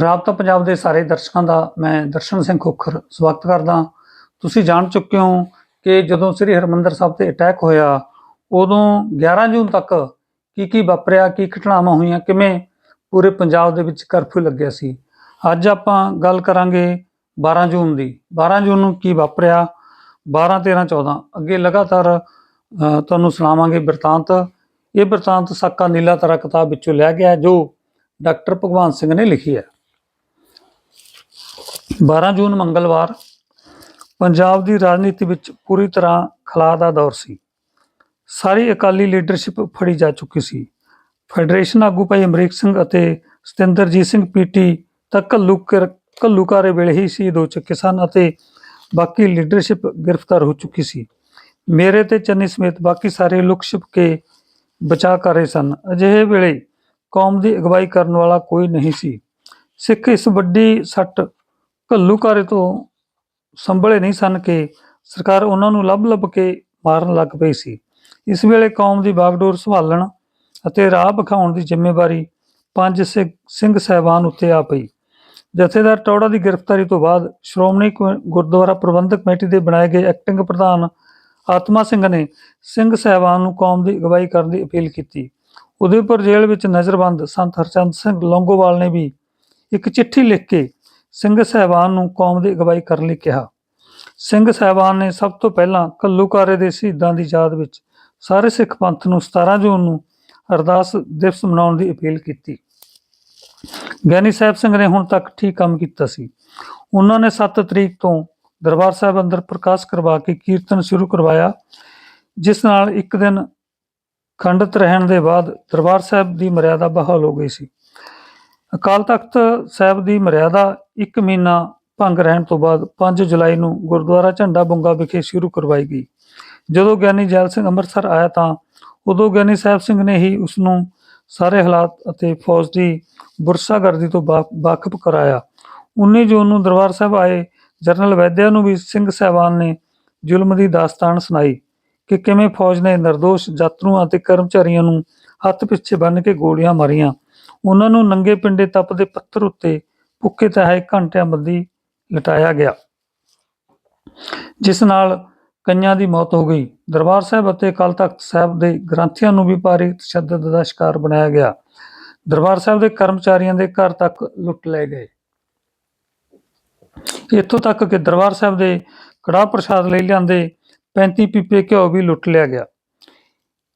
ਰਾਬਤਾ ਪੰਜਾਬ ਦੇ ਸਾਰੇ ਦਰਸ਼ਕਾਂ ਦਾ ਮੈਂ ਦਰਸ਼ਨ ਸਿੰਘ ਖੋਖਰ ਸਵਾਗਤ ਕਰਦਾ ਤੁਸੀਂ ਜਾਣ ਚੁੱਕੇ ਹੋ ਕਿ ਜਦੋਂ ਸ੍ਰੀ ਹਰਮੰਦਰ ਸਾਹਿਬ ਤੇ ਅਟੈਕ ਹੋਇਆ, ਉਦੋਂ 11 ਜੂਨ ਤੱਕ ਕੀ ਕੀ ਵਾਪਰਿਆ, ਕੀ ਘਟਨਾਵਾਂ ਹੋਈਆਂ, ਕਿਵੇਂ ਪੂਰੇ ਪੰਜਾਬ ਦੇ ਵਿੱਚ ਕਰਫਿਊ ਲੱਗਿਆ ਸੀ? ਅੱਜ ਆਪਾਂ ਗੱਲ ਕਰਾਂਗੇ 12 ਜੂਨ ਦੀ। 12 ਜੂਨ ਨੂੰ ਕੀ ਵਾਪਰਿਆ? 12 13 14 ਅੱਗੇ ਲਗਾਤਾਰ ਤੁਹਾਨੂੰ ਸੁਣਾਵਾਂਗੇ ਬਿਰਤਾਂਤ। ਇਹ ਬਿਰਤਾਂਤ ਸਾਕਾ ਨੀਲਾ ਤਰਾ ਕਿਤਾਬ ਵਿੱਚੋਂ ਲਿਆ ਗਿਆ ਜੋ ਡਾਕਟਰ ਭਗਵਾਨ ਸਿੰਘ ਨੇ ਲਿਖੀ ਹੈ। 12 ਜੂਨ ਮੰਗਲਵਾਰ ਪੰਜਾਬ ਦੀ ਰਾਜਨੀਤੀ ਵਿੱਚ ਪੂਰੀ ਤਰ੍ਹਾਂ ਖਲਾ ਦਾ ਦੌਰ ਸੀ। ਸਾਰੀ ਅਕਾਲੀ ਲੀਡਰਸ਼ਿਪ ਫੜੀ ਜਾ ਚੁੱਕੀ ਸੀ। ਫੈਡਰੇਸ਼ਨ ਆਗੂ ਭਾਈ ਅਮਰੀਕ ਸਿੰਘ ਅਤੇ ਸਤਿੰਦਰਜੀਤ ਸਿੰਘ ਪੀਟੀ ਤਾਂ ਘੱਲੂ ਕਰ- ਵੇਲੇ ਹੀ ਸ਼ਹੀਦ ਹੋ ਚੁੱਕੇ ਸਨ ਅਤੇ ਬਾਕੀ ਲੀਡਰਸ਼ਿਪ ਗ੍ਰਿਫਤਾਰ ਹੋ ਚੁੱਕੀ ਸੀ। ਮੇਰੇ ਤੇ ਚੰਨੀ ਸਮੇਤ ਬਾਕੀ ਸਾਰੇ ਲੁਕ ਛਿਪ ਕੇ ਬਚਾ ਕਰ ਰਹੇ ਸਨ। ਅਜਿਹੇ ਵੇਲੇ ਕੌਮ ਦੀ ਅਗਵਾਈ ਕਰਨ ਵਾਲਾ ਕੋਈ ਨਹੀਂ ਸੀ। ਸਿੱਖ ਇਸ ਵੱਡੀ ਸੱਟ ਘੱਲੂਕਾਰੇ ਤੋਂ ਸੰਭਲੇ ਨਹੀਂ ਸਨ ਕਿ ਸਰਕਾਰ ਉਹਨਾਂ ਨੂੰ ਲੱਭ ਲੱਭ ਕੇ ਮਾਰਨ ਲੱਗ ਪਈ ਸੀ। ਇਸ ਵੇਲੇ ਕੌਮ ਦੀ ਬਾਗਡੋਰ ਸੰਭਾਲਣ ਅਤੇ ਰਾਹ ਵਿਖਾਉਣ ਦੀ ਜ਼ਿੰਮੇਵਾਰੀ ਪੰਜ ਸਿੱਖ- ਸਿੰਘ ਸਹਿਬਾਨ ਉੱਤੇ ਆ ਪਈ। ਜਥੇਦਾਰ ਟੌੜਾ ਦੀ ਗ੍ਰਿਫਤਾਰੀ ਤੋਂ ਬਾਅਦ ਸ਼੍ਰੋਮਣੀ ਕਮੇ- ਗੁਰਦੁਆਰਾ ਪ੍ਰਬੰਧਕ ਕਮੇਟੀ ਦੇ ਬਣਾਏ ਗਏ ਐਕਟਿੰਗ ਪ੍ਰਧਾਨ ਆਤਮਾ ਸਿੰਘ ਨੇ ਸਿੰਘ ਸਹਿਬਾਨ ਨੂੰ ਕੌਮ ਦੀ ਅਗਵਾਈ ਕਰਨ ਦੀ ਅਪੀਲ ਕੀਤੀ। ਉਦੈਪੁਰ ਜੇਲ੍ਹ ਵਿੱਚ ਨਜ਼ਰਬੰਦ ਸੰਤ ਹਰਚੰਦ ਸਿੰਘ ਲੌਂਗੋਵਾਲ ਨੇ ਵੀ ਇੱਕ ਚਿੱਠੀ ਲਿਖ ਕੇ ਸਿੰਘ ਸਹਿਬਾਨ ਨੂੰ ਕੌਮ ਦੀ ਅਗਵਾਈ ਕਰਨ ਲਈ ਕਿਹਾ। ਸਿੰਘ ਸਹਿਬਾਨ ਨੇ ਸਭ ਤੋਂ ਪਹਿਲਾਂ ਘੱਲੂਘਾਰੇ ਦੇ ਸ਼ਹੀਦਾਂ ਦੀ ਯਾਦ ਵਿੱਚ ਸਾਰੇ ਸਿੱਖ ਪੰਥ ਨੂੰ 17 ਜੂਨ ਨੂੰ ਅਰਦਾਸ ਦਿਵਸ ਮਨਾਉਣ ਦੀ ਅਪੀਲ ਕੀਤੀ। ਗਿਆਨੀ ਸਾਹਿਬ ਸਿੰਘ ਨੇ ਹੁਣ ਤੱਕ ਠੀਕ ਕੰਮ ਕੀਤਾ ਸੀ। ਉਹਨਾਂ ਨੇ 7 ਤਰੀਕ ਤੋਂ ਦਰਬਾਰ ਸਾਹਿਬ ਅੰਦਰ ਪ੍ਰਕਾਸ਼ ਕਰਵਾ ਕੇ ਕੀਰਤਨ ਸ਼ੁਰੂ ਕਰਵਾਇਆ, ਜਿਸ ਨਾਲ ਇੱਕ ਦਿਨ ਖੰਡਤ ਰਹਿਣ ਦੇ ਬਾਅਦ ਦਰਬਾਰ ਸਾਹਿਬ ਦੀ ਮਰਿਆਦਾ ਬਹਾਲ ਹੋ ਗਈ ਸੀ। ਅਕਾਲ ਤਖਤ ਸਾਹਿਬ ਦੀ ਮਰਿਆਦਾ 1 ਮਹੀਨਾ ਭੰਗ ਰਹਿਣ ਤੋਂ ਬਾਅਦ 5 ਜੁਲਾਈ ਨੂੰ ਗੁਰਦੁਆਰਾ ਝੰਡਾ ਬੁੰਗਾ ਵਿਖੇ ਸ਼ੁਰੂ ਕਰਵਾਈ ਗਈ। ਜਦੋਂ ਗਿਆਨੀ ਜੈਲ ਸਿੰਘ ਅੰਮ੍ਰਿਤਸਰ ਆਇਆ ਤਾਂ ਉਦੋਂ ਗਿਆਨੀ ਸਾਹਿਬ ਸਿੰਘ ਨੇ ਹੀ ਉਸ ਨੂੰ ਸਾਰੇ ਹਾਲਾਤ ਅਤੇ ਫੌਜ ਦੀ ਬੁਰਸਾਗਰਦੀ ਤੋਂ ਵਾ- ਕਰਾਇਆ। 19 ਜੂਨ ਨੂੰ ਦਰਬਾਰ ਸਾਹਿਬ ਆਏ ਜਨਰਲ ਵੈਦਿਆ ਨੂੰ ਵੀ ਸਿੰਘ ਸਾਹਿਬਾਨ ਨੇ ਜ਼ੁਲਮ ਦੀ ਦਾਸਤਾਨ ਸੁਣਾਈ ਕਿ ਕਿਵੇਂ ਫੌਜ ਨੇ નિર્ਦੋਸ਼ ਯਾਤਰੂਆਂ ਅਤੇ ਕਰਮਚਾਰੀਆਂ ਨੂੰ ਹੱਥ ਪਿੱਛੇ ਬੰਨ੍ਹ ਕੇ ਗੋਲੀਆਂ ਮਾਰੀਆਂ। ਉਹਨਾਂ ਨੂੰ ਨੰਗੇ ਪਿੰਡੇ ਤਪਦੇ ਪੱਥਰ ਉੱਤੇ ਭੁੱਖੇ ਤਹਾਏ ਘੰਟਿਆਂ ਬੱਧੀ ਲਟਾਇਆ ਗਿਆ। ਜਿਸ ਨਾਲ ਕਈਆਂ ਦੀ ਮੌਤ ਹੋ ਗਈ। ਦਰਬਾਰ ਸਾਹਿਬ ਅਤੇ ਅਕਾਲ ਤਖਤ ਸਾਹਿਬ ਦੇ ਗ੍ਰੰਥੀਆਂ ਨੂੰ ਵੀ ਭਾਰੀ ਤਸ਼ੱਦਦ ਦਾ ਸ਼ਿਕਾਰ ਬਣਾਇਆ ਗਿਆ। ਦਰਬਾਰ ਸਾਹਿਬ ਦੇ ਕਰਮਚਾਰੀਆਂ ਦੇ ਘਰ ਤੱਕ ਲੁੱਟ ਲਏ ਗਏ। ਇੱਥੋਂ ਤੱਕ ਕਿ ਦਰਬਾਰ ਸਾਹਿਬ ਦੇ ਕੜਾਹ ਪ੍ਰਸ਼ਾਦ ਲਈ ਲਿਆਂਦੇ 35 ਪੀਪੇ ਘਿਓ ਵੀ ਲੁੱਟ ਲਿਆ ਗਿਆ।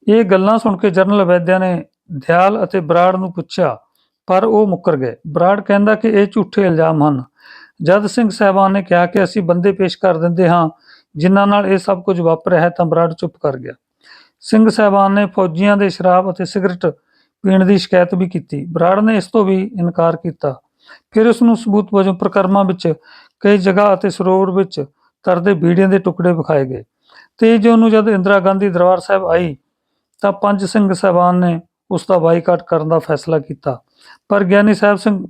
ਇਹ ਗੱਲਾਂ ਸੁਣ ਕੇ ਜਨਰਲ ਵੈਦਿਆ ਨੇ ਦਿਆਲ ਅਤੇ ਬਰਾੜ ਨੂੰ ਪੁੱਛਿਆ, ਪਰ ਉਹ ਮੁੱਕਰ ਗਏ। ਬਰਾੜ ਕਹਿੰਦਾ ਕਿ ਇਹ ਝੂਠੇ ਇਲਜ਼ਾਮ ਹਨ। ਜਦ ਸਿੰਘ ਸਾਹਿਬਾਨ ਨੇ ਕਿਹਾ ਕਿ ਅਸੀਂ ਬੰਦੇ ਪੇਸ਼ ਕਰ ਦਿੰਦੇ ਹਾਂ, ਜਿਨ੍ਹਾਂ ਨਾਲ ਇਹ ਸਭ ਕੁਝ ਵਾਪਰਿਆ ਹੈ ਤਾਂ ਬਰਾੜ ਚੁੱਪ ਕਰ ਗਿਆ। ਸਿੰਘ ਸਾਹਿਬਾਨ ਨੇ ਫੌਜੀਆਂ ਦੇ ਸ਼ਰਾਬ ਅਤੇ ਸਿਗਰਟ ਪੀਣ ਦੀ ਸ਼ਿਕਾਇਤ ਵੀ ਕੀਤੀ। ਬਰਾੜ ਨੇ ਇਸ ਤੋਂ ਵੀ ਇਨਕਾਰ ਕੀਤਾ। ਫਿਰ ਉਸ ਨੂੰ ਸਬੂਤ ਵਜੋਂ ਪ੍ਰਕਰਮਾਂ ਵਿੱਚ, ਕਈ ਜਗ੍ਹਾ ਅਤੇ ਸਰੋਵਰ ਵਿੱਚ ਤਰਦੇ ਬੀੜੀਆਂ ਦੇ ਟੁਕੜੇ ਵਿਖਾਏ ਗਏ। ਤੇ ਜੂਨ ਨੂੰ ਜਦ ਇੰਦਰਾ ਗਾਂਧੀ ਦਰਬਾਰ ਸਾਹਿਬ ਆਈ, ਤਾਂ ਪੰਜ ਸਿੰਘ ਸਾਹਿਬਾਨ ਨੇ ਉਸ ਦਾ ਬਾਈਕਾਟ ਕਰਨ ਦਾ ਫੈਸਲਾ ਕੀਤਾ। ਪਰ ਗਿਆਨੀ ਸਾਹਿਬ ਸਿੰਘ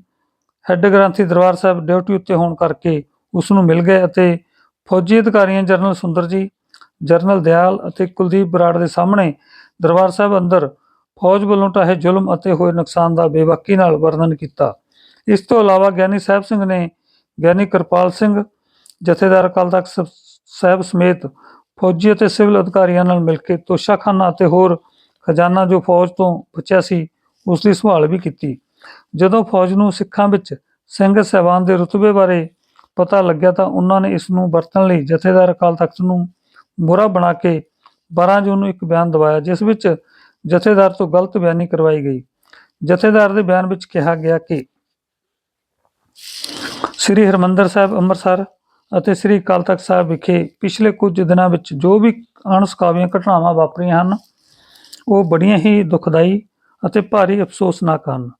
ਹੈੱਡ ਗ੍ਰੰਥੀ ਦਰਬਾਰ ਸਾਹਿਬ ਡਿਊਟੀ ਉੱਤੇ ਹੋਣ ਕਰਕੇ ਉਸ ਨੂੰ ਮਿਲ ਗਏ ਅਤੇ ਫੌਜੀ ਅਧਿਕਾਰੀਆਂ ਜਨਰਲ ਸੁੰਦਰ ਜੀ, ਜਨਰਲ ਦਿਆਲ ਅਤੇ ਕੁਲਦੀਪ ਬਰਾੜ ਦੇ ਸਾਹਮਣੇ ਦਰਬਾਰ ਸਾਹਿਬ ਅੰਦਰ ਫੌਜ ਵੱਲੋਂ ਢਾਹੇ ਜ਼ੁਲਮ ਅਤੇ ਹੋਏ ਨੁਕਸਾਨ ਦਾ ਬੇਬਾਕੀ ਨਾਲ ਵਰਣਨ ਕੀਤਾ। ਇਸ ਤੋਂ ਇਲਾਵਾ ਗਿਆਨੀ ਸਾਹਿਬ ਸਿੰਘ ਨੇ ਗਿਆਨੀ ਕਿਰਪਾਲ ਸਿੰਘ, ਜਥੇਦਾਰ ਅਕਾਲ ਤਖਤ ਸਾਹਿਬ ਸਮੇਤ ਫੌਜੀ ਅਤੇ ਸਿਵਲ ਅਧਿਕਾਰੀਆਂ ਨਾਲ ਮਿਲ ਕੇ ਤੋਸ਼ਾਖਾਨਾ ਅਤੇ ਹੋਰ ਖਜ਼ਾਨਾ ਜੋ ਫੌਜ ਤੋਂ ਬਚਿਆ ਸੀ ਉਸ ਦੀ ਸੰਭਾਲ ਵੀ ਕੀਤੀ। ਜਦੋਂ ਫੌਜ ਨੂੰ ਸਿੱਖਾਂ ਵਿੱਚ ਸਿੰਘ ਸਹਿਬਾਨ ਦੇ ਰੁਤਬੇ ਬਾਰੇ ਪਤਾ ਲੱਗਿਆ ਤਾਂ ਉਹਨਾਂ ਨੇ ਇਸ ਨੂੰ ਵਰਤਣ ਲਈ ਜਥੇਦਾਰ ਅਕਾਲ ਤਖਤ ਨੂੰ ਬੁਰਾ ਬਣਾ ਕੇ 12 ਜੂਨ ਨੂੰ ਇੱਕ ਬਿਆਨ ਦਵਾਇਆ, ਜਿਸ ਵਿੱਚ ਜਥੇਦਾਰ ਤੋਂ ਗਲਤ ਬਿਆਨੀ ਕਰਵਾਈ ਗਈ। ਜਥੇਦਾਰ ਦੇ ਬਿਆਨ ਵਿੱਚ ਕਿਹਾ ਗਿਆ ਕਿ ਸ੍ਰੀ ਹਰਮੰਦਰ ਸਾਹਿਬ, ਅੰਮ੍ਰਿਤਸਰ ਅਤੇ ਸ੍ਰੀ ਅਕਾਲ ਤਖਤ ਸਾਹਿਬ ਵਿਖੇ ਪਿਛਲੇ ਕੁਝ ਦਿਨਾਂ ਵਿੱਚ ਜੋ ਵੀ ਅਣਸਕਾਵੀਆਂ ਘਟਨਾਵਾਂ ਵਾਪਰੀਆਂ ਹਨ ਉਹ ਬੜੀਆਂ ਹੀ ਦੁਖਦਾਈ ਅਤੇ ਭਾਰੀ ਅਫਸੋਸਨਾਕ ਹਨ,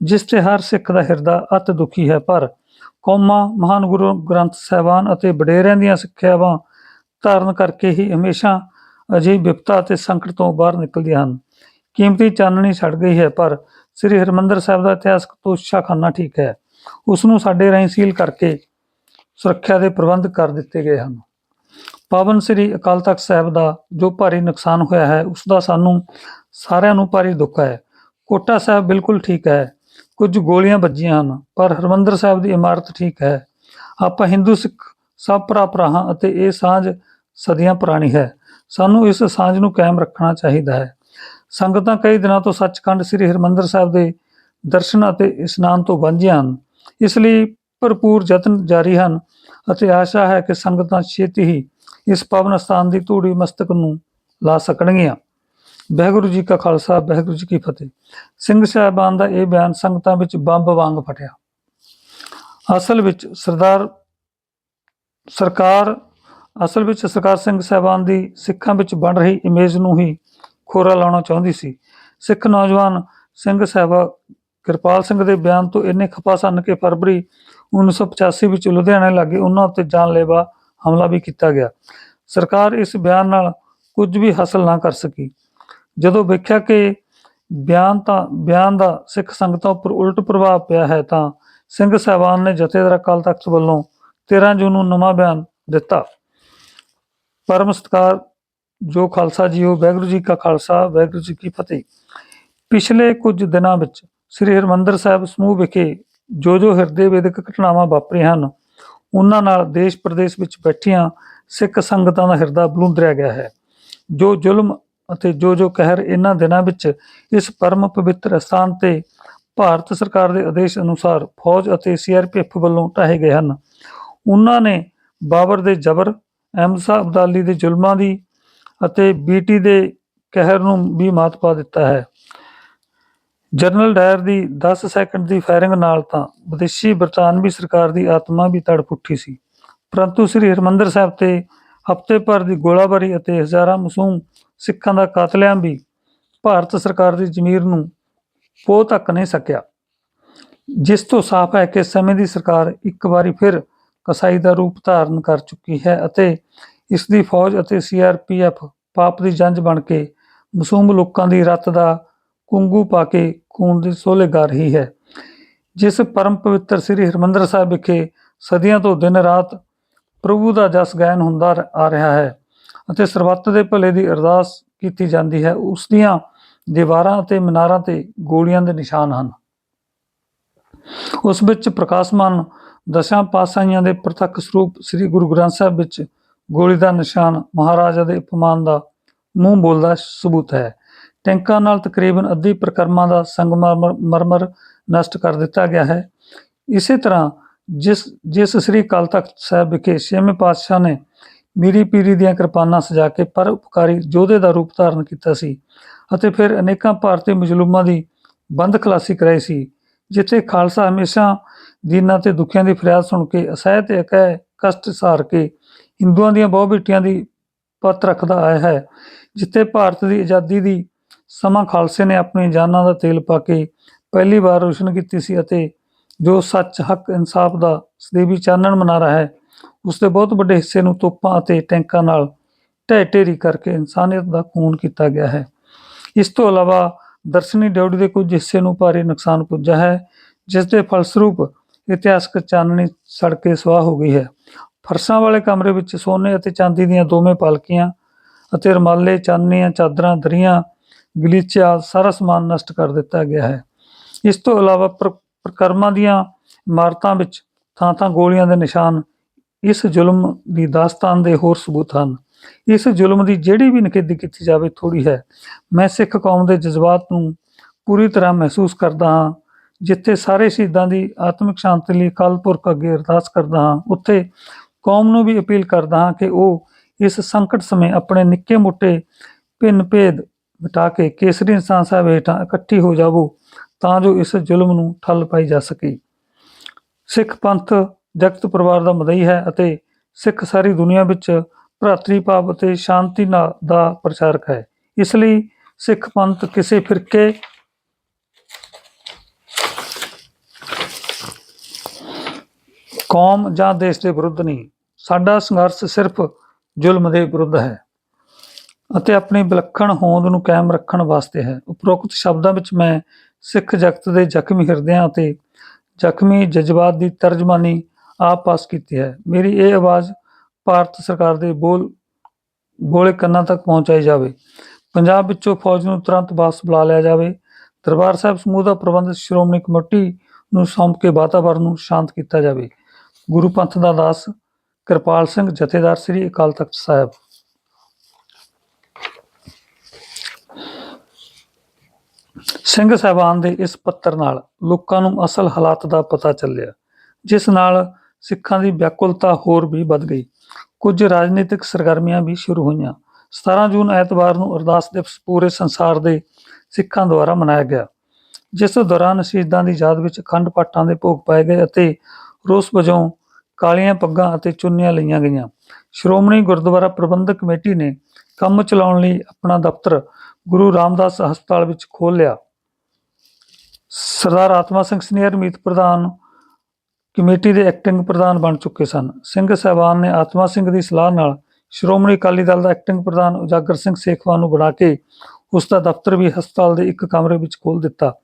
ਜਿਸ ਤੇ ਹਰ ਸਿੱਖ ਦਾ ਹਿਰਦਾ ਅਤ ਦੁਖੀ ਹੈ। ਪਰ ਕੌਮਾਂ, ਮਹਾਨ ਗੁਰੂ ਗ੍ਰੰਥ ਸਾਹਿਬਾਨ ਅਤੇ ਵਡੇਰਿਆਂ ਦੀਆਂ ਸਿੱਖਿਆਵਾਂ ਧਾਰਨ ਕਰਕੇ ਹੀ ਹਮੇਸ਼ਾ ਅਜਿਹੀ ਵਿਪਤਾ ਅਤੇ ਸੰਕਟ ਤੋਂ ਬਾਹਰ ਨਿਕਲਦੀਆਂ ਹਨ। ਕੀਮਤੀ ਚਾਨਣੀ ਛੱਡ ਗਈ ਹੈ, ਪਰ ਸ੍ਰੀ ਹਰਿਮੰਦਰ ਸਾਹਿਬ ਦਾ ਇਤਿਹਾਸਕ ਤੋਸ਼ਾਖਾਨਾ ਠੀਕ ਹੈ। ਉਸ ਨੂੰ ਸਾਡੇ ਰਾਹੀਂ ਸੀਲ ਕਰਕੇ ਸੁਰੱਖਿਆ ਦੇ ਪ੍ਰਬੰਧ ਕਰ ਦਿੱਤੇ ਗਏ ਹਨ। ਪਾਵਨ ਸ੍ਰੀ ਅਕਾਲ ਤਖਤ ਸਾਹਿਬ ਦਾ ਜੋ ਭਾਰੀ ਨੁਕਸਾਨ ਹੋਇਆ ਹੈ, ਉਸ ਦਾ ਸਾਨੂੰ ਸਾਰਿਆਂ ਨੂੰ ਭਾਰੀ ਦੁੱਖ ਹੈ। ਕੋਟਾ ਸਾਹਿਬ ਬਿਲਕੁਲ ਠੀਕ ਹੈ। ਕੁਝ ਗੋਲੀਆਂ ਵੱਜੀਆਂ ਹਨ, ਪਰ ਹਰਮੰਦਰ ਸਾਹਿਬ ਦੀ ਇਮਾਰਤ ਠੀਕ ਹੈ। ਆਪਾਂ ਹਿੰਦੂ ਸਿੱਖ ਸਭ ਭਰਾ ਭਰਾ ਹਾਂ ਅਤੇ ਇਹ ਸਾਂਝ ਸਦੀਆਂ ਪੁਰਾਣੀ ਹੈ। ਸਾਨੂੰ ਇਸ ਸਾਂਝ ਨੂੰ ਕਾਇਮ ਰੱਖਣਾ ਚਾਹੀਦਾ ਹੈ। ਸੰਗਤਾਂ ਕਈ ਦਿਨਾਂ ਤੋਂ ਸੱਚਖੰਡ ਸ੍ਰੀ ਹਰਮੰਦਰ ਸਾਹਿਬ ਦੇ ਦਰਸ਼ਨ ਅਤੇ ਇਸ਼ਨਾਨ ਤੋਂ ਵਾਂਝੀਆਂ ਹਨ। ਇਸ ਲਈ ਭਰਪੂਰ ਯਤਨ ਜਾਰੀ ਹਨ ਅਤੇ ਆਸ਼ਾ ਹੈ ਕਿ ਸੰਗਤਾਂ ਛੇਤੀ ਹੀ ਇਸ ਪਵਨ ਸਥਾਨ ਦੀ ਧੂੜੀ ਮਸਤਕ ਨੂੰ ਲਾ ਸਕਣਗੀਆਂ। ਵਾਹਿਗੁਰੂ ਜੀ ਕਾ ਖਾਲਸਾ, ਵਾਹਿਗੁਰੂ ਜੀ ਕੀ ਫਤਿਹ। ਸਿੰਘ ਸਾਹਿਬਾਨ ਦਾ ਇਹ ਬਿਆਨ ਸੰਗਤਾਂ ਵਿੱਚ ਬੰਬ ਵਾਂਗ ਫਟਿਆ। ਅਸਲ ਵਿੱਚ ਸਰਦਾਰ, ਸਰਕਾਰ, ਅਸਲ ਵਿੱਚ ਸਰਕਾਰ ਸਿੰਘ ਸਾਹਿਬਾਨ ਦੀ ਸਿੱਖਾਂ ਵਿੱਚ ਬਣ ਰਹੀ ਇਮੇਜ ਨੂੰ ਹੀ ਖੋਰਾ ਲਾਉਣਾ ਚਾਹੁੰਦੀ ਸੀ। ਸਿੱਖ ਨੌਜਵਾਨ ਸਿੰਘ ਸਾਹਿਬਾ ਕਿਰਪਾਲ ਸਿੰਘ ਦੇ ਬਿਆਨ ਤੋਂ ਇੰਨੇ ਖਪਾ ਸਨ ਕਿ ਫਰਵਰੀ 1985 ਵਿੱਚ ਲੁਧਿਆਣੇ ਲਾਗੇ ਉਹਨਾਂ ਉੱਤੇ ਜਾਨਲੇਵਾ ਹਮਲਾ ਵੀ ਕੀਤਾ ਗਿਆ। ਸਰਕਾਰ ਇਸ ਬਿਆਨ ਨਾਲ ਕੁਝ ਵੀ ਹਾਸਲ ਨਾ ਕਰ ਸਕੀ। ਜਦੋਂ ਵੇਖਿਆ ਕਿ ਬਿਆਨ ਤਾਂ ਬਿਆਨ ਦਾ ਸਿੱਖ ਸੰਗਤਾਂ ਉੱਪਰ ਉਲਟ ਪ੍ਰਭਾਵ ਪਿਆ ਹੈ ਤਾਂ ਸਿੰਘ ਸਾਹਿਬਾਨ ਨੇ ਜਥੇਦਾਰ ਅਕਾਲ ਤਖਤ ਵੱਲੋਂ 13 ਜੂਨ ਨੂੰ ਨਵਾਂ ਬਿਆਨ ਦਿੱਤਾ। ਪਰਮ ਸਤਿਕਾਰ, ਜੋ ਖਾਲਸਾ ਜੀ ਜੀਓ ਵਾਹਿਗੁਰੂ ਜੀ ਕਾ ਖਾਲਸਾ, ਵਾਹਿਗੁਰੂ ਜੀ ਕੀ ਫਤਿਹ। ਪਿਛਲੇ ਕੁਝ ਦਿਨਾਂ ਵਿੱਚ ਸ੍ਰੀ ਹਰਿਮੰਦਰ ਸਾਹਿਬ ਸਮੂਹ ਵਿਖੇ ਜੋ ਜੋ ਹਿਰਦੇ ਵੇਦਕ ਘਟਨਾਵਾਂ ਵਾਪਰੀਆਂ ਹਨ ਉਹਨਾਂ ਨਾਲ ਦੇਸ਼ ਪ੍ਰਦੇਸ਼ ਵਿੱਚ ਬੈਠੀਆਂ ਸਿੱਖ ਸੰਗਤਾਂ ਦਾ ਹਿਰਦਾ ਬਲੂੰਦਰਿਆ ਗਿਆ ਹੈ। ਜੋ ਜ਼ੁਲਮ ਅਤੇ ਜੋ ਜੋ ਕਹਿਰ ਇਹਨਾਂ ਦਿਨਾਂ ਵਿੱਚ ਇਸ ਪਰਮ ਪਵਿੱਤਰ ਸਥਾਨ ਤੇ ਭਾਰਤ ਸਰਕਾਰ ਦੇ ਆਦੇਸ਼ ਅਨੁਸਾਰ ਫੌਜ ਅਤੇ ਸੀਆਰਪੀਐਫ ਵੱਲੋਂ ਢਾਹੇ ਗਏ ਹਨ। ਉਹਨਾਂ ਨੇ ਬਾਬਰ ਦੇ ਜ਼ਬਰ, ਅਹਿਮਦ ਸ਼ਾਹ ਅਬਦਾਲੀ ਦੇ ਜ਼ੁਲਮਾਂ ਦੀ ਅਤੇ ਬੀਟੀ ਦੇ ਕਹਿਰ ਨੂੰ ਵੀ ਮਾਤ ਪਾ ਦਿੱਤਾ ਹੈ। ਜਨਰਲ ਡਾਇਰ ਦੀ 10 ਸੈਕਿੰਡ ਦੀ ਫਾਇਰਿੰਗ ਨਾਲ ਤਾਂ ਵਿਦੇਸ਼ੀ ਬਰਤਾਨਵੀ ਸਰਕਾਰ ਦੀ ਆਤਮਾ ਵੀ ਤੜਪ ਉੱਠੀ ਸੀ। ਪਰੰਤੂ ਸ੍ਰੀ ਹਰਿਮੰਦਰ ਸਾਹਿਬ ਤੇ ਹਫ਼ਤੇ ਭਰ ਦੀ ਗੋਲਾਬਾਰੀ ਅਤੇ ਹਜ਼ਾਰਾਂ ਮਾਸੂਮ ਸਿੱਖਾਂ ਦਾ ਕਾਤਲੇਆਮ ਵੀ ਭਾਰਤ ਸਰਕਾਰ ਦੀ ਜ਼ਮੀਰ ਨੂੰ ਪੋ ਤੱਕ ਨਹੀਂ ਸਕਿਆ। ਜਿਸ ਤੋਂ ਸਾਫ਼ ਹੈ ਕਿ ਸਮੇਂ ਦੀ ਸਰਕਾਰ ਇੱਕ ਵਾਰੀ ਫਿਰ ਕਸਾਈ ਦਾ ਰੂਪ ਧਾਰਨ ਕਰ ਚੁੱਕੀ ਹੈ ਅਤੇ ਇਸ ਦੀ ਫੌਜ ਅਤੇ ਸੀਆਰਪੀਐਫ ਪਾਪ ਦੀ ਜੰਜ ਬਣ ਕੇ ਮਾਸੂਮ ਲੋਕਾਂ ਦੀ ਰੱਤ ਦਾ ਕੁੰਗੂ ਪਾ ਕੇ ਖੂਨ ਦੇ ਸੋਲੇ ਗਾ ਰਹੀ ਹੈ। ਜਿਸ ਪਰਮ ਪਵਿੱਤਰ ਸ੍ਰੀ ਹਰਿਮੰਦਰ ਸਾਹਿਬ ਵਿਖੇ ਸਦੀਆਂ ਤੋਂ ਦਿਨ ਰਾਤ ਪ੍ਰਭੂ ਦਾ ਜਸ ਗਾਇਨ ਹੁੰਦਾ ਆ ਰਿਹਾ ਹੈ ਅਤੇ ਸਰਬੱਤ ਦੇ ਭਲੇ ਦੀ ਅਰਦਾਸ ਕੀਤੀ ਜਾਂਦੀ ਹੈ, ਉਸ ਦੀਆਂ ਦੀਵਾਰਾਂ ਅਤੇ ਮਨਾਰਾਂ ਤੇ ਗੋਲੀਆਂ ਦੇ ਨਿਸ਼ਾਨ ਹਨ। ਉਸ ਵਿੱਚ ਪ੍ਰਕਾਸ਼ਮਾਨ ਦਸਾਂ ਪਾਤਸ਼ਾਹੀਆਂ ਦੇ ਪ੍ਰਤੱਖ ਸਰੂਪ ਸ੍ਰੀ ਗੁਰੂ ਗ੍ਰੰਥ ਸਾਹਿਬ ਵਿੱਚ ਗੋਲੀ ਦਾ ਨਿਸ਼ਾਨ ਮਹਾਰਾਜਾ ਦੇ ਅਪਮਾਨ ਦਾ ਮੂੰਹ ਬੋਲਦਾ ਸਬੂਤ ਹੈ। ਟੈਂਕਾਂ ਨਾਲ ਤਕਰੀਬਨ ਅੱਧੀ ਪ੍ਰਕਰਮਾਂ ਦਾ ਸੰਗਮਰਮਰ ਮਰਮਰ ਨਸ਼ਟ ਕਰ ਦਿੱਤਾ ਗਿਆ ਹੈ। ਇਸੇ ਤਰ੍ਹਾਂ ਜਿਸ ਜਿਸ ਸ੍ਰੀ ਅਕਾਲ ਤਖਤ ਸਾਹਿਬ ਵਿਖੇ ਛੇਵੇਂ ਪਾਤਸ਼ਾਹ ਨੇ ਮੀਰੀ ਪੀਰੀ ਦੀਆਂ ਕਿਰਪਾਨਾਂ ਸਜਾ ਕੇ ਪਰ ਉਪਕਾਰੀ ਯੋਧੇ ਦਾ ਰੂਪ ਧਾਰਨ ਕੀਤਾ ਸੀ ਅਤੇ ਫਿਰ ਅਨੇਕਾਂ ਭਾਰਤੀ ਮਜਲੂਮਾਂ ਦੀ ਬੰਦ ਖਲਾਸੀ ਕਰਾਈ ਸੀ, ਜਿੱਥੇ ਖਾਲਸਾ ਹਮੇਸ਼ਾ ਦੀਨਾਂ ਤੇ ਦੁੱਖੀਆਂ ਦੀ ਫਰਿਆਦ ਸੁਣ ਕੇ ਅਸਹਿ ਤੇ ਅਕਹਿ ਕਸ਼ਟ ਸਹਾਰ ਕੇ ਹਿੰਦੂਆਂ ਦੀਆਂ ਬਹੁ ਬੇਟੀਆਂ ਦੀ ਪਤ ਰੱਖਦਾ ਆਇਆ ਹੈ, ਜਿੱਥੇ ਭਾਰਤ ਦੀ ਆਜ਼ਾਦੀ ਦੀ ਸਮਾਂ ਖਾਲਸੇ ਨੇ ਆਪਣੀ ਜਾਨਾਂ ਦਾ ਤੇਲ ਪਾ ਕੇ ਪਹਿਲੀ ਵਾਰ ਰੋਸ਼ਨ ਕੀਤੀ ਸੀ ਅਤੇ ਜੋ ਸੱਚ, ਹੱਕ, ਇਨਸਾਫ ਦਾ ਸਦੀਵੀ ਚਾਨਣ ਮਨਾ ਰਿਹਾ ਹੈ ਉਸ ਦੇ ਬਹੁਤ ਵੱਡੇ ਹਿੱਸੇ ਨੂੰ ਤੋਪਾਂ ਅਤੇ ਟੈਂਕਾਂ ਨਾਲ ਢਹਿ ਢੇਰੀ ਕਰਕੇ ਇਨਸਾਨੀਅਤ ਦਾ ਖੂਨ ਕੀਤਾ ਗਿਆ ਹੈ। ਇਸ ਤੋਂ ਇਲਾਵਾ ਦਰਸ਼ਨੀ ਡਿਊਟੀ ਦੇ ਕੁਝ ਹਿੱਸੇ ਨੂੰ ਭਾਰੀ ਨੁਕਸਾਨ ਪੁੱਜਾ ਹੈ ਜਿਸ ਦੇ ਫਲਸਰੂਪ ਇਤਿਹਾਸਕ ਚਾਨਣੀ ਸੜ ਕੇ ਸਵਾਹ ਹੋ ਗਈ ਹੈ। ਫਰਸ਼ਾਂ ਵਾਲੇ ਕਮਰੇ ਵਿੱਚ ਸੋਨੇ ਅਤੇ ਚਾਂਦੀ ਦੀਆਂ ਦੋਵੇਂ ਪਾਲਕੀਆਂ ਅਤੇ ਰਮਾਲੇ, ਚਾਨਣੀਆਂ, ਚਾਦਰਾਂ, ਦਰੀਆਂ ਗਲੀਚਾ ਸਾਰਾ ਸਮਾਨ ਨਸ਼ਟ ਕਰ ਦਿੱਤਾ ਗਿਆ ਹੈ। ਇਸ ਤੋਂ ਇਲਾਵਾ ਪ੍ਰ- ਪ੍ਰਕਰਮਾਂ ਦੀਆਂ ਇਮਾਰਤਾਂ ਵਿੱਚ ਥਾਂ ਥਾਂ ਗੋਲੀਆਂ ਦੇ ਨਿਸ਼ਾਨ ਇਸ ਜ਼ੁਲਮ ਦੀ ਦਾਸਤਾਨ ਦੇ ਹੋਰ ਸਬੂਤ ਹਨ। ਇਸ ਜ਼ੁਲਮ ਦੀ ਜਿਹੜੀ ਵੀ ਨਿਖੇਧੀ ਕੀਤੀ ਜਾਵੇ ਥੋੜੀ ਹੈ। ਮੈਂ ਸਿੱਖ ਕੌਮ ਦੇ ਜਜ਼ਬਾਤ ਨੂੰ ਪੂਰੀ ਤਰ੍ਹਾਂ ਮਹਿਸੂਸ ਕਰਦਾ ਹਾਂ, ਜਿੱਥੇ ਸਾਰੇ ਸ਼ਹੀਦਾਂ ਦੀ ਆਤਮਿਕ ਸ਼ਾਂਤੀ ਲਈ ਅਕਾਲ ਪੁਰਖ ਅੱਗੇ ਅਰਦਾਸ ਕਰਦਾ ਹਾਂ, ਉੱਥੇ ਕੌਮ ਨੂੰ ਵੀ ਅਪੀਲ ਕਰਦਾ ਹਾਂ ਕਿ ਉਹ ਇਸ ਸੰਕਟ ਸਮੇਂ ਆਪਣੇ ਨਿੱਕੇ ਮੋਟੇ ਭਿੰਨ ਭੇਦ ਮਿਟਾ ਕੇ ਕੇਸਰੀ ਇਨਸਾਨ ਸਾਹਿਬ ਹੇਠਾਂ ਇਕੱਠੀ ਹੋ ਜਾਵੋ, ਤਾਂ ਜੋ ਇਸ ਜ਼ੁਲਮ ਨੂੰ ਠੱਲ ਪਾਈ ਜਾ ਸਕੇ। ਸਿੱਖ ਪੰਥ ਜਗਤ ਪਰਿਵਾਰ ਦਾ ਮਦਈ ਹੈ ਅਤੇ ਸਿੱਖ ਸਾਰੀ ਦੁਨੀਆ ਵਿੱਚ ਭਰਾਤਰੀ ਭਾਵ ਅਤੇ ਸ਼ਾਂਤੀ ਨਾ- ਦਾ ਪ੍ਰਚਾਰਕ ਹੈ। ਇਸ ਲਈ ਸਿੱਖ ਪੰਥ ਕਿਸੇ ਫਿਰਕੇ ਕੌਮ ਜਾਂ ਦੇਸ਼ ਦੇ ਵਿਰੁੱਧ ਨਹੀਂ, ਸਾਡਾ ਸੰਘਰਸ਼ ਸਿਰਫ ਜ਼ੁਲਮ ਦੇ ਵਿਰੁੱਧ ਹੈ। ਅਤੇ ਆਪਣੀ ਵਿਲੱਖਣ ਹੋਂਦ ਨੂੰ ਕਾਇਮ ਰੱਖਣ ਵਾਸਤੇ ਹੈ। ਉਪਰੋਕਤ ਸ਼ਬਦਾਂ ਵਿੱਚ ਮੈਂ ਸਿੱਖ ਜਗਤ ਦੇ ਜ਼ਖਮੀ ਹਿਰਦਿਆਂ ਅਤੇ ਜ਼ਖਮੀ ਜਜ਼ਬਾਤ ਦੀ ਤਰਜਮਾਨੀ ਆਪ ਪਾਸ ਕੀਤੀ ਹੈ। ਮੇਰੀ ਇਹ ਆਵਾਜ਼ ਭਾਰਤ ਸਰਕਾਰ ਦੇ ਬੋਲ, ਬੋਲੇ ਕੰਨਾਂ ਤੱਕ ਪਹੁੰਚਾਈ ਜਾਵੇ। ਪੰਜਾਬ ਵਿੱਚੋਂ ਫੌਜ ਨੂੰ ਤੁਰੰਤ ਵਾਪਸ ਬੁਲਾ ਲਿਆ ਜਾਵੇ। ਦਰਬਾਰ ਸਾਹਿਬ ਸਮੂਹ ਦਾ ਪ੍ਰਬੰਧ ਸ਼੍ਰੋਮਣੀ ਕਮੇਟੀ ਨੂੰ ਸੌਂਪ ਕੇ ਵਾਤਾਵਰਣ ਨੂੰ ਸ਼ਾਂਤ ਕੀਤਾ ਜਾਵੇ। ਗੁਰੂ ਪੰਥ ਦਾ ਦਾਸ ਕਿਰਪਾਲ ਸਿੰਘ ਜਥੇਦਾਰ ਸ੍ਰੀ ਅਕਾਲ ਤਖਤ ਸਾਹਿਬ। ਸਿੰਘ ਸਾਹਿਬਾਨ ਦੇ ਇਸ ਪੱਤਰ ਨਾਲ ਲੋਕਾਂ ਨੂੰ ਅਸਲ ਹਾਲਾਤ ਦਾ ਪਤਾ ਚੱਲਿਆ, ਜਿਸ ਨਾਲ ਸਿੱਖਾਂ ਦੀ ਵਿਆਕੁਲਤਾ ਹੋਰ ਵੀ ਵੱਧ ਗਈ। ਕੁਝ ਰਾਜਨੀਤਿਕ ਸਰਗਰਮੀਆਂ ਵੀ ਸ਼ੁਰੂ ਹੋਈਆਂ। 17 ਜੂਨ ਐਤਵਾਰ ਨੂੰ ਅਰਦਾਸ ਦਿਵਸ ਪੂਰੇ ਸੰਸਾਰ ਦੇ ਸਿੱਖਾਂ ਦੁਆਰਾ ਮਨਾਇਆ ਗਿਆ, ਜਿਸ ਦੌਰਾਨ ਸ਼ਹੀਦਾਂ ਦੀ ਯਾਦ ਵਿੱਚ ਖੰਡ ਪਾਠਾਂ ਦੇ ਭੋਗ ਪਾਏ ਗਏ ਅਤੇ ਰੋਸ ਵਜੋਂ ਕਾਲੀਆਂ ਪੱਗਾਂ ਅਤੇ ਚੁੰਨੀਆਂ ਲਈਆਂ ਗਈਆਂ। ਸ਼੍ਰੋਮਣੀ ਗੁਰਦੁਆਰਾ ਪ੍ਰਬੰਧਕ ਕਮੇਟੀ ਨੇ ਕੰਮ ਚਲਾਉਣ ਲਈ ਆਪਣਾ ਦਫ਼ਤਰ ਗੁਰੂ ਰਾਮਦਾਸ ਹਸਪਤਾਲ ਵਿੱਚ ਖੋਲ੍ਹ ਲਿਆ। ਸਰਦਾਰ ਆਤਮਾ ਸਿੰਘ ਸੀਨੀਅਰ ਮੀਤ ਪ੍ਰਧਾਨ ਕਮੇਟੀ ਦੇ ਐਕਟਿੰਗ ਪ੍ਰਧਾਨ ਬਣ ਚੁੱਕੇ ਸਨ। ਸਿੰਘ ਸਾਹਿਬਾਨ ਨੇ ਆਤਮਾ ਸਿੰਘ ਦੀ ਸਲਾਹ ਨਾਲ ਸ਼੍ਰੋਮਣੀ ਅਕਾਲੀ ਦਲ ਦਾ ਐਕਟਿੰਗ ਪ੍ਰਧਾਨ ਉਜਾਗਰ ਸਿੰਘ ਸੇਖਵਾਨ ਨੂੰ ਬਣਾ ਕੇ ਉਸ ਦਾ ਦਫ਼ਤਰ ਵੀ ਹਸਪਤਾਲ ਦੇ ਇੱਕ ਕਮਰੇ ਵਿੱਚ ਖੋਲ੍ਹ ਦਿੱਤਾ।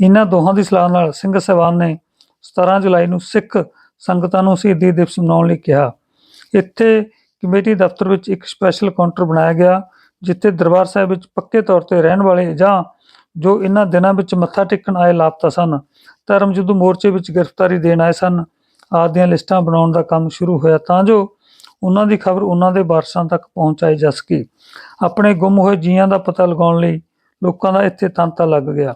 ਇਹਨਾਂ ਦੋਹਾਂ ਦੀ ਸਲਾਹ ਨਾਲ ਸਿੰਘ ਸਾਹਿਬਾਨ ਨੇ 17 ਜੁਲਾਈ ਨੂੰ ਸਿੱਖ ਸੰਗਤਾਂ ਨੂੰ ਸ਼ਹੀਦੀ ਦਿਵਸ ਮਨਾਉਣ ਲਈ ਕਿਹਾ। ਇੱਥੇ ਕਮੇਟੀ ਦਫ਼ਤਰ ਵਿੱਚ ਇੱਕ ਸਪੈਸ਼ਲ ਕਾਊਂਟਰ ਬਣਾਇਆ ਗਿਆ, ਜਿੱਥੇ ਦਰਬਾਰ ਸਾਹਿਬ ਵਿੱਚ ਪੱਕੇ ਤੌਰ ਤੇ ਰਹਿਣ ਵਾਲੇ ਜਾਂ ਜੋ ਇਹਨਾਂ ਦਿਨਾਂ ਵਿੱਚ ਮੱਥਾ ਟੇਕਣ ਆਏ ਲਾਪਤਾ ਸਨ ਧਰਮ ਯੁੱਧ ਮੋਰਚੇ ਵਿੱਚ ਗ੍ਰਿਫਤਾਰੀ ਦੇਣ ਆਏ ਸਨ, ਆਦਿ ਦੀਆਂ ਲਿਸਟਾਂ ਬਣਾਉਣ ਦਾ ਕੰਮ ਸ਼ੁਰੂ ਹੋਇਆ ਤਾਂ ਜੋ ਉਹਨਾਂ ਦੀ ਖਬਰ ਉਹਨਾਂ ਦੇ ਵਾਰਸਾਂ ਤੱਕ ਪਹੁੰਚਾਈ ਜਾ ਸਕੇ। ਆਪਣੇ ਗੁੰਮ ਹੋਏ ਜੀਆਂ ਦਾ ਪਤਾ ਲਗਾਉਣ ਲਈ ਲੋਕਾਂ ਦਾ ਇੱਥੇ ਤਾਂਤਾ ਲੱਗ ਗਿਆ।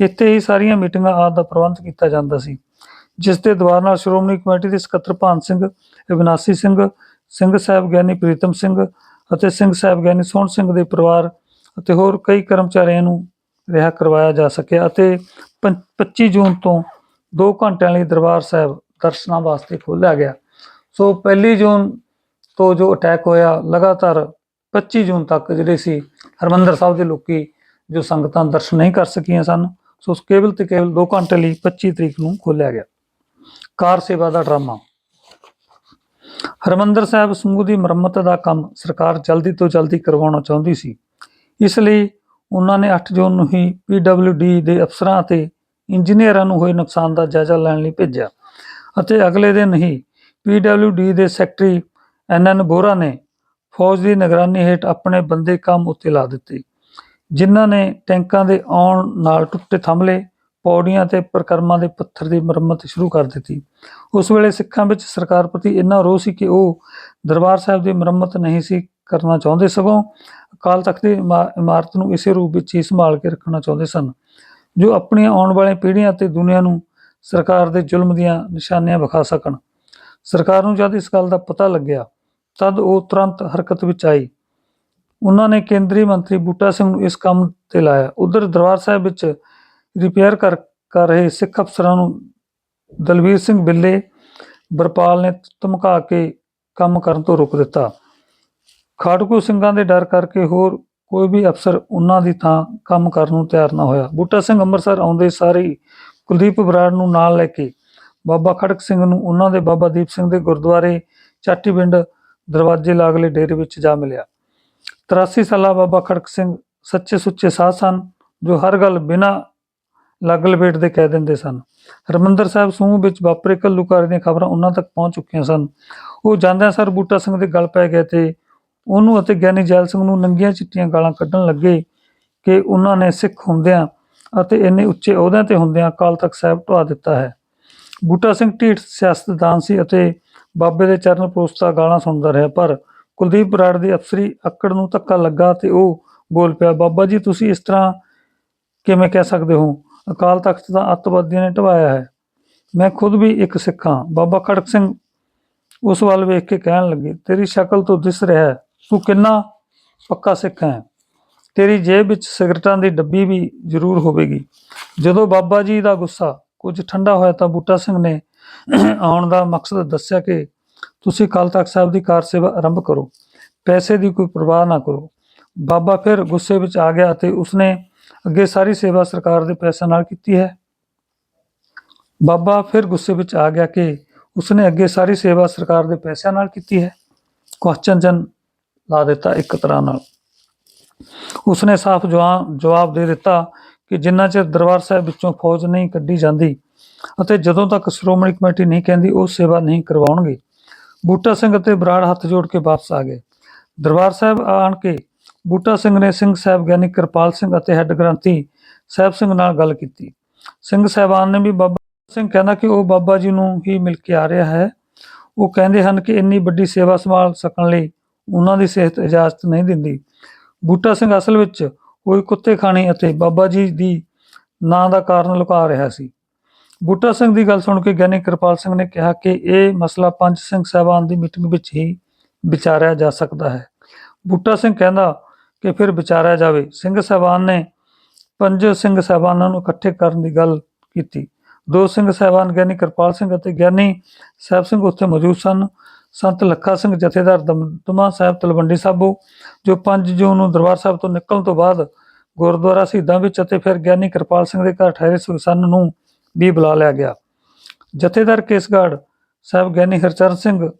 ਇੱਥੇ ਹੀ ਸਾਰੀਆਂ ਮੀਟਿੰਗਾਂ ਆਦਿ ਦਾ ਪ੍ਰਬੰਧ ਕੀਤਾ ਜਾਂਦਾ ਸੀ, ਜਿਸ ਦੇ ਦਵਾਰ ਨਾਲ ਸ਼੍ਰੋਮਣੀ ਕਮੇਟੀ ਦੇ ਸਕੱਤਰ ਭਾਨ ਸਿੰਘ, ਅਵਿਨਾਸੀ ਸਿੰਘ ਸਿੰਘ ਸਾਹਿਬ ਗਿਆਨੀ ਪ੍ਰੀਤਮ ਸਿੰਘ ਅਤੇ ਸਿੰਘ ਸਾਹਿਬ ਗਿਆਨੀ ਸੋਹਣ ਸਿੰਘ ਦੇ ਪਰਿਵਾਰ ਅਤੇ ਹੋਰ ਕਈ ਕਰਮਚਾਰੀਆਂ ਨੂੰ ਰਿਹਾ ਕਰਵਾਇਆ ਜਾ ਸਕਿਆ ਅਤੇ ਪੰ- 25 ਜੂਨ ਤੋਂ 2 ਘੰਟਿਆਂ ਲਈ ਦਰਬਾਰ ਸਾਹਿਬ ਦਰਸ਼ਨਾਂ ਵਾਸਤੇ ਖੋਲ੍ਹਿਆ ਗਿਆ। ਸੋ ਪਹਿਲੀ ਜੂਨ ਤੋਂ ਜੋ ਅਟੈਕ ਹੋਇਆ, ਲਗਾਤਾਰ 25 ਜੂਨ ਤੱਕ ਜਿਹੜੇ ਸੀ ਹਰਮੰਦਰ ਸਾਹਿਬ ਦੇ ਲੋਕੀ ਜੋ ਸੰਗਤਾਂ ਦਰਸ਼ਨ ਨਹੀਂ ਕਰ ਸਕੀਆਂ ਸਨ, ਸੋ ਕੇਵਲ ਤੇ ਕੇਵਲ 2 ਘੰਟੇ ਲਈ 25 ਤਰੀਕ ਨੂੰ ਖੋਲ੍ਹਿਆ ਗਿਆ। ਕਾਰ ਸੇਵਾ ਦਾ ਡਰਾਮਾ। ਹਰਮੰਦਰ ਸਾਹਿਬ ਸਮੂਹ ਦੀ ਮੁਰੰਮਤ ਦਾ ਕੰਮ ਸਰਕਾਰ ਜਲਦੀ ਤੋਂ ਜਲਦੀ ਕਰਵਾਉਣਾ ਚਾਹੁੰਦੀ ਸੀ। ਇਸ ਲਈ ਉਹਨਾਂ ਨੇ 8 ਜੂਨ ਨੂੰ ਹੀ ਪੀਡਬਲਯੂਡੀ ਦੇ ਅਫਸਰਾਂ ਅਤੇ ਇੰਜੀਨੀਅਰਾਂ ਨੂੰ ਹੋਏ ਨੁਕਸਾਨ ਦਾ ਜਾਇਜ਼ਾ ਲੈਣ ਲਈ ਭੇਜਿਆ ਅਤੇ ਅਗਲੇ ਦਿਨ ਹੀ ਪੀਡਬਲਯੂਡੀ ਦੇ ਸੈਕਟਰੀ ਐਨਐਨ ਬੋਰਾ ਨੇ ਫੌਜ ਦੀ ਨਿਗਰਾਨੀ ਹੇਠ ਆਪਣੇ ਬੰਦੇ ਕੰਮ ਉੱਤੇ ਲਾ ਦਿੱਤੇ, ਜਿਨ੍ਹਾਂ ਨੇ ਟੈਂਕਾਂ ਦੇ ਆਉਣ ਨਾਲ ਟੁੱਟੇ ਥੰਮਲੇ ਪੌੜੀਆਂ ਤੇ ਪ੍ਰਕਰਮਾਂ ਦੇ ਪੱਥਰ ਦੀ ਮੁਰੰਮਤ ਸ਼ੁਰੂ ਕਰ ਦਿੱਤੀ। ਉਸ ਵੇਲੇ ਸਿੱਖਾਂ ਵਿੱਚ ਸਰਕਾਰ ਪ੍ਰਤੀ ਇੰਨਾ ਰੋਸ ਸੀ ਕਿ ਉਹ ਦਰਬਾਰ ਸਾਹਿਬ ਦੀ ਮੁਰੰਮਤ ਨਹੀਂ ਸੀ ਕਰਨਾ ਚਾਹੁੰਦੇ ਸਗੋਂ ਅਕਾਲ ਤਖਤ ਦੀ ਇਮਾਰਤ ਨੂੰ ਇਸੇ ਰੂਪ ਵਿੱਚ ਹੀ ਸੰਭਾਲ ਕੇ ਰੱਖਣਾ ਚਾਹੁੰਦੇ ਸਨ, ਜੋ ਆਪਣੀਆਂ ਆਉਣ ਵਾਲੀਆਂ ਪੀੜ੍ਹੀਆਂ ਅਤੇ ਦੁਨੀਆ ਨੂੰ ਸਰਕਾਰ ਦੇ ਜ਼ੁਲਮ ਦੀਆਂ ਨਿਸ਼ਾਨੀਆਂ ਵਿਖਾ ਸਕਣ। ਸਰਕਾਰ ਨੂੰ ਜਦ ਇਸ ਗੱਲ ਦਾ ਪਤਾ ਲੱਗਿਆ, ਤਦ ਉਹ ਤੁਰੰਤ ਹਰਕਤ ਵਿੱਚ ਆਈ। ਉਹਨਾਂ ਨੇ ਕੇਂਦਰੀ ਮੰਤਰੀ ਬੂਟਾ ਸਿੰਘ ਨੂੰ ਇਸ ਕੰਮ ਤੇ ਲਾਇਆ। ਉਧਰ ਦਰਬਾਰ ਸਾਹਿਬ ਵਿੱਚ ਰਿਪੇਅਰ ਕਰ ਕਰ ਰਹੇ ਸਿੱਖ ਅਫਸਰਾਂ ਨੂੰ ਦਲਵੀਰ ਸਿੰਘ ਬਿੱਲੇ ਬਰਪਾਲ ਨੇ ਧਮਕਾ ਕੇ ਕੰਮ ਕਰਨ ਤੋਂ ਰੋਕ ਦਿੱਤਾ। ਖਾੜਕੂ ਸਿੰਘਾਂ ਦੇ ਡਰ ਕਰਕੇ ਹੋਰ ਕੋਈ ਵੀ ਅਫਸਰ ਉਹਨਾਂ ਦੀ ਥਾਂ ਕੰਮ ਕਰਨ ਨੂੰ ਤਿਆਰ ਨਾ ਹੋਇਆ। ਬੂਟਾ ਸਿੰਘ ਅੰਮ੍ਰਿਤਸਰ ਆਉਂਦੇ ਸਾਰੇ ਕੁਲਦੀਪ ਬਰਾੜ ਨੂੰ ਨਾਲ ਲੈ ਕੇ ਬਾਬਾ ਖੜਕ ਸਿੰਘ ਨੂੰ ਉਹਨਾਂ ਦੇ ਬਾਬਾ ਦੀਪ ਸਿੰਘ ਦੇ ਗੁਰਦੁਆਰੇ ਚਾਟੀ ਪਿੰਡ ਦਰਵਾਜ਼ੇ ਲਾਗਲੇ ਡੇਰੇ ਵਿੱਚ ਜਾ ਮਿਲਿਆ। 83 ਸਾਲਾ ਬਾਬਾ ਖੜਕ ਸਿੰਘ ਸੱਚੇ ਸੁੱਚੇ ਸਾਧ ਸਨ, ਜੋ ਹਰ ਗੱਲ ਬਿਨਾਂ ਲੱਗ ਲਪੇਟ ਦੇ ਕਹਿ ਦਿੰਦੇ ਸਨ। ਹਰਮੰਦਰ ਸਾਹਿਬ ਸਮੂਹ ਵਿੱਚ ਵਾਪਰੇ ਘੱਲੂਕਾਰੇ ਦੀਆਂ ਖਬਰਾਂ ਉਹਨਾਂ ਤੱਕ ਪਹੁੰਚ ਚੁੱਕੀਆਂ ਸਨ। ਉਹ ਜਾਂਦਿਆਂ ਸਰ ਬੂਟਾ ਸਿੰਘ ਦੇ ਗਲ ਪੈ ਗਏ ਤੇ ਉਹਨੂੰ ਅਤੇ ਗਿਆਨੀ ਜੈਲ ਸਿੰਘ ਨੂੰ ਨੰਗੀਆਂ ਚਿੱਟੀਆਂ ਗਾਲਾਂ ਕੱਢਣ ਲੱਗੇ ਕਿ ਉਹਨਾਂ ਨੇ ਸਿੱਖ ਹੁੰਦਿਆਂ ਅਤੇ ਇੰਨੇ ਉੱਚੇ ਅਹੁਦਿਆਂ ਤੇ ਹੁੰਦਿਆਂ ਅਕਾਲ ਤਖਤ ਸਾਹਿਬ ਢਵਾ ਦਿੱਤਾ ਹੈ। ਬੂਟਾ ਸਿੰਘ ਢੀਠ ਸਿਆਸਤਦਾਨ ਸੀ ਅਤੇ ਬਾਬੇ ਦੇ ਚਰਨ ਪਰੋਸਤਾ ਗਾਲਾਂ ਸੁਣਦਾ ਰਿਹਾ, ਪਰ ਕੁਲਦੀਪ ਬਰਾੜ ਦੀ ਅਫਸਰੀ ਅੱਕੜ ਨੂੰ ਧੱਕਾ ਲੱਗਾ ਤੇ ਉਹ ਬੋਲ ਪਿਆ, ਬਾਬਾ ਜੀ, ਤੁਸੀਂ ਇਸ ਤਰ੍ਹਾਂ ਕਿਵੇਂ ਕਹਿ ਸਕਦੇ ਹੋ? ਅਕਾਲ ਤਖਤ ਦਾ ਅੱਤਵਾਦੀਆਂ ਨੇ ਢਵਾਇਆ ਹੈ। ਮੈਂ ਖੁਦ ਵੀ ਇੱਕ ਸਿੱਖ। ਹਾਂ ਬਾਬਾ ਖੜਕ ਸਿੰਘ ਉਸ ਵੱਲ ਵੇਖ ਕੇ ਕਹਿਣ ਲੱਗੇ, ਤੇਰੀ ਸ਼ਕਲ ਤੋਂ ਦਿਸ ਰਿਹਾ ਹੈ। ਤੂੰ ਕਿੰਨਾ ਪੱਕਾ ਸਿੱਖ ਹੈ। ਤੇਰੀ ਜੇਬ ਵਿੱਚ ਸਿਗਰਟਾਂ ਦੀ ਡੱਬੀ ਵੀ ਜ਼ਰੂਰ ਹੋਵੇਗੀ। ਜਦੋਂ ਬਾਬਾ ਜੀ ਦਾ ਗੁੱਸਾ ਕੁਝ ਠੰਡਾ ਹੋਇਆ ਤਾਂ ਬੂਟਾ ਸਿੰਘ ਨੇ ਆਉਣ ਦਾ ਮਕਸਦ ਦੱਸਿਆ ਕਿ ਤੁਸੀਂ ਕੱਲ ਤਖ਼ਤ ਸਾਹਿਬ ਦੀ ਕਾਰ ਸੇਵਾ ਆਰੰਭ ਕਰੋ। ਪੈਸੇ ਦੀ ਕੋਈ ਪਰਵਾਹ ਨਾ ਕਰੋ। ਬਾਬਾ ਫਿਰ ਗੁੱਸੇ ਵਿੱਚ ਆ ਗਿਆ ਅਤੇ ਉਸਨੇ ਅੱਗੇ ਸਾਰੀ ਸੇਵਾ ਸਰਕਾਰ ਦੇ ਪੈਸਿਆਂ ਨਾਲ ਕੀਤੀ ਹੈ। ਬਾਬਾ ਫਿਰ ਗੁੱਸੇ ਵਿੱਚ ਆ ਗਿਆ ਕਿ ਉਸਨੇ ਅੱਗੇ ਸਾਰੀ ਸੇਵਾ ਸਰਕਾਰ ਦੇ ਪੈਸਿਆਂ ਨਾਲ ਕੀਤੀ ਹੈ। ਕੁਐਸਚਨ ਜਨ ਲਾ ਦਿੱਤਾ ਇੱਕ ਤਰ੍ਹਾਂ ਨਾਲ। ਉਸਨੇ ਸਾਫ਼ ਜਵਾਬ ਜਵਾਬ ਦੇ ਦਿੱਤਾ ਕਿ ਜਿੰਨਾ ਚਿਰ ਦਰਬਾਰ ਸਾਹਿਬ ਵਿੱਚੋਂ ਫੌਜ ਨਹੀਂ ਕੱਢੀ ਜਾਂਦੀ ਅਤੇ ਜਦੋਂ ਤੱਕ ਸ਼੍ਰੋਮਣੀ ਕਮੇਟੀ ਨਹੀਂ ਕਹਿੰਦੀ ਉਹ ਸੇਵਾ ਨਹੀਂ ਕਰਵਾਉਣਗੇ। ਬੂਟਾ ਸਿੰਘ ਅਤੇ ਬਰਾੜ ਹੱਥ ਜੋੜ ਕੇ ਵਾਪਸ ਆ ਗਏ। ਦਰਬਾਰ ਸਾਹਿਬ ਆਣ ਕੇ ਬੂਟਾ ਸਿੰਘ ਨੇ ਸਿੰਘ ਸਾਹਿਬ ਗਿਆਨੀ ਕਿਰਪਾਲ ਸਿੰਘ ਅਤੇ ਹੈੱਡ ਗ੍ਰੰਥੀ ਸਾਹਿਬ ਸਿੰਘ ਨਾਲ ਗੱਲ ਕੀਤੀ। ਸਿੰਘ ਸਾਹਿਬਾਨ ਨੇ ਵੀ ਬਾਬਾ ਸਿੰਘ ਕਹਿੰਦਾ ਕਿ ਉਹ ਬਾਬਾ ਜੀ ਨੂੰ ਹੀ ਮਿਲ ਕੇ ਆ ਰਿਹਾ ਹੈ। ਉਹ ਕਹਿੰਦੇ ਹਨ ਕਿ ਇੰਨੀ ਵੱਡੀ ਸੇਵਾ ਸੰਭਾਲ ਸਕਣ ਲਈ ਉਹਨਾਂ ਦੀ ਸਿਹਤ ਇਜਾਜ਼ਤ ਨਹੀਂ ਦਿੰਦੀ। ਬੂਟਾ ਸਿੰਘ ਅਸਲ ਵਿੱਚ ਕੋਈ ਕੁੱਤੇ ਖਾਣੀ ਅਤੇ ਬਾਬਾ ਜੀ ਦੀ ਨਾਂ ਦਾ ਕਾਰਨ ਲੁਕਾ ਰਿਹਾ ਸੀ। ਬੂਟਾ ਸਿੰਘ ਦੀ ਗੱਲ ਸੁਣ ਕੇ ਗਿਆਨੀ ਕਿਰਪਾਲ ਸਿੰਘ ਨੇ ਕਿਹਾ ਕਿ ਇਹ ਮਸਲਾ ਪੰਜ ਸਿੰਘ ਸਾਹਿਬਾਨ ਦੀ ਮੀਟਿੰਗ ਵਿੱਚ ਹੀ ਵਿਚਾਰਿਆ ਜਾ ਸਕਦਾ ਹੈ। ਬੂਟਾ ਸਿੰਘ ਕਹਿੰਦਾ ਕਿ ਫਿਰ ਵਿਚਾਰਿਆ ਜਾਵੇ। ਸਿੰਘ ਸਾਹਿਬਾਨ ਨੇ ਪੰਜ ਸਿੰਘ ਸਾਹਿਬਾਨਾਂ ਨੂੰ ਇਕੱਠੇ ਕਰਨ ਦੀ ਗੱਲ ਕੀਤੀ। ਦੋ ਸਿੰਘ ਸਾਹਿਬਾਨ ਗਿਆਨੀ ਕਿਰਪਾਲ ਸਿੰਘ ਅਤੇ ਗਿਆਨੀ ਸਾਹਿਬ ਸਿੰਘ ਉੱਥੇ ਮੌਜੂਦ ਸਨ। ਸੰਤ ਲੱਖਾ ਸਿੰਘ ਜਥੇਦਾਰ ਦਮਦਮਾ ਸਾਹਿਬ ਤਲਵੰਡੀ ਸਾਬੋ, ਜੋ 5 ਜੂਨ ਨੂੰ ਦਰਬਾਰ ਸਾਹਿਬ ਤੋਂ ਨਿਕਲਣ ਤੋਂ ਬਾਅਦ ਗੁਰਦੁਆਰਾ ਸ਼ਹੀਦਾਂ ਵਿੱਚ ਅਤੇ ਫਿਰ ਗਿਆਨੀ ਕਿਰਪਾਲ ਸਿੰਘ ਦੇ ਘਰ ਠਹਿਰੇ ਹੋਏ ਸਨ ਨੂੰ ਵੀ ਬੁਲਾ ਲਿਆ ਗਿਆ। ਜਥੇਦਾਰ ਕੇਸਗੜ੍ਹ ਸਾਹਿਬ ਗਿਆਨੀ ਹਰਚਰਨ ਸਿੰਘ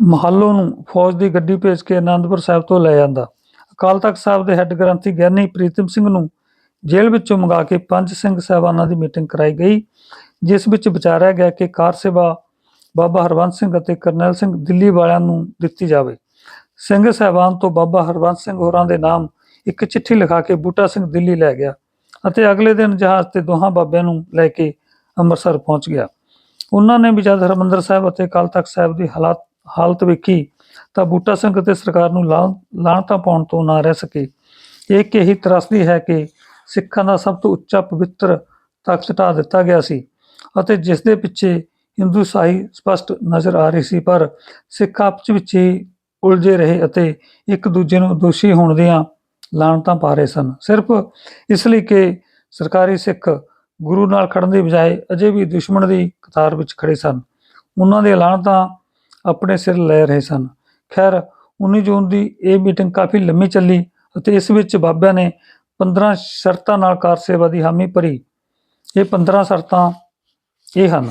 ਮਹੱਲੋ ਨੂੰ ਫੌਜ ਦੀ ਗੱਡੀ ਭੇਜ ਕੇ ਆਨੰਦਪੁਰ ਸਾਹਿਬ ਤੋਂ ਲੈ ਜਾਂਦਾ ਅਕਾਲ ਤਖਤ ਸਾਹਿਬ ਦੇ ਹੈੱਡ ਗ੍ਰੰਥੀ ਗਿਆਨੀ ਪ੍ਰੀਤਮ ਸਿੰਘ ਨੂੰ ਜੇਲ੍ਹ ਵਿੱਚੋਂ ਮੰਗਾ ਕੇ ਪੰਜ ਸਿੰਘ ਸਾਹਿਬਾਨਾਂ ਦੀ ਮੀਟਿੰਗ ਕਰਾਈ ਗਈ, ਜਿਸ ਵਿੱਚ ਵਿਚਾਰਿਆ ਗਿਆ ਕਿ ਕਾਰ ਸੇਵਾ ਬਾਬਾ ਹਰਵੰਸ ਸਿੰਘ ਅਤੇ ਕਰਨੈਲ ਸਿੰਘ ਦਿੱਲੀ ਵਾਲਿਆਂ ਨੂੰ ਦਿੱਤੀ ਜਾਵੇ। ਸਿੰਘ ਸਾਹਿਬਾਨ ਤੋਂ ਬਾਬਾ ਹਰਵੰਸ ਸਿੰਘ ਹੋਰਾਂ ਦੇ ਨਾਮ ਇੱਕ ਚਿੱਠੀ ਲਿਖਾ ਕੇ ਬੂਟਾ ਸਿੰਘ ਦਿੱਲੀ ਲੈ ਗਿਆ ਅਤੇ ਅਗਲੇ ਦਿਨ ਜਹਾਜ਼ ਤੇ ਦੋਹਾਂ ਬਾਬਿਆਂ ਨੂੰ ਲੈ ਕੇ ਅੰਮ੍ਰਿਤਸਰ ਪਹੁੰਚ ਗਿਆ। ਉਹਨਾਂ ਨੇ ਵੀ ਜਦ ਹਰਿਮੰਦਰ ਸਾਹਿਬ ਅਤੇ ਅਕਾਲ ਤਖਤ ਸਾਹਿਬ ਦੀ ਹਾਲਾਤ ਹਾਲਤ ਵੇਖੀ ਤਾਂ ਬੂਟਾ ਸਿੰਘ ਅਤੇ ਸਰਕਾਰ ਨੂੰ ਲਾਂ- ਲਾਹਣਤਾਂ ਪਾਉਣ ਤੋਂ ਨਾ ਰਹਿ ਸਕੇ। ਇੱਕ ਇਹੀ ਤਰਸਦੀ ਹੈ ਕਿ ਸਿੱਖਾਂ ਦਾ ਸਭ ਤੋਂ ਉੱਚਾ ਪਵਿੱਤਰ ਤਖਤ ਢਾਹ ਦਿੱਤਾ ਗਿਆ ਸੀ ਅਤੇ ਜਿਸ ਦੇ ਪਿੱਛੇ ਹਿੰਦੂ ਸਾਈ ਸਪਸ਼ਟ ਨਜ਼ਰ ਆ ਰਹੀ ਸੀ, ਪਰ ਸਿੱਖ ਆਪਸ ਵਿੱਚ ਹੀ ਉਲਝੇ ਰਹੇ ਅਤੇ ਇੱਕ ਦੂਜੇ ਨੂੰ ਦੋਸ਼ੀ ਹੋਣ ਦੀਆਂ ਲਾਹਣਤਾਂ ਪਾ ਰਹੇ ਸਨ। ਸਿਰਫ ਇਸ ਲਈ ਕਿ ਸਰਕਾਰੀ ਸਿੱਖ ਗੁਰੂ ਨਾਲ ਖੜਨ ਦੀ ਬਜਾਏ ਅਜੇ ਵੀ ਦੁਸ਼ਮਣ ਦੀ ਕਤਾਰ ਵਿੱਚ ਖੜੇ ਸਨ। ਉਹਨਾਂ ਦੇ ਲਾਹਣਤਾਂ ਆਪਣੇ ਸਿਰ ਲੈ ਰਹੇ ਸਨ। ਖੈਰ 19 ਜੂਨ ਦੀ ਇਹ ਮੀਟਿੰਗ ਕਾਫੀ ਲੰਮੀ ਚੱਲੀ ਅਤੇ ਇਸ ਵਿੱਚ ਬਾਬਿਆਂ ਨੇ 15 ਸ਼ਰਤਾਂ ਨਾਲ ਕਾਰ ਸੇਵਾ ਦੀ ਹਾਮੀ ਭਰੀ। ਇਹ 15 ਸ਼ਰਤਾਂ ਇਹ ਹਨ।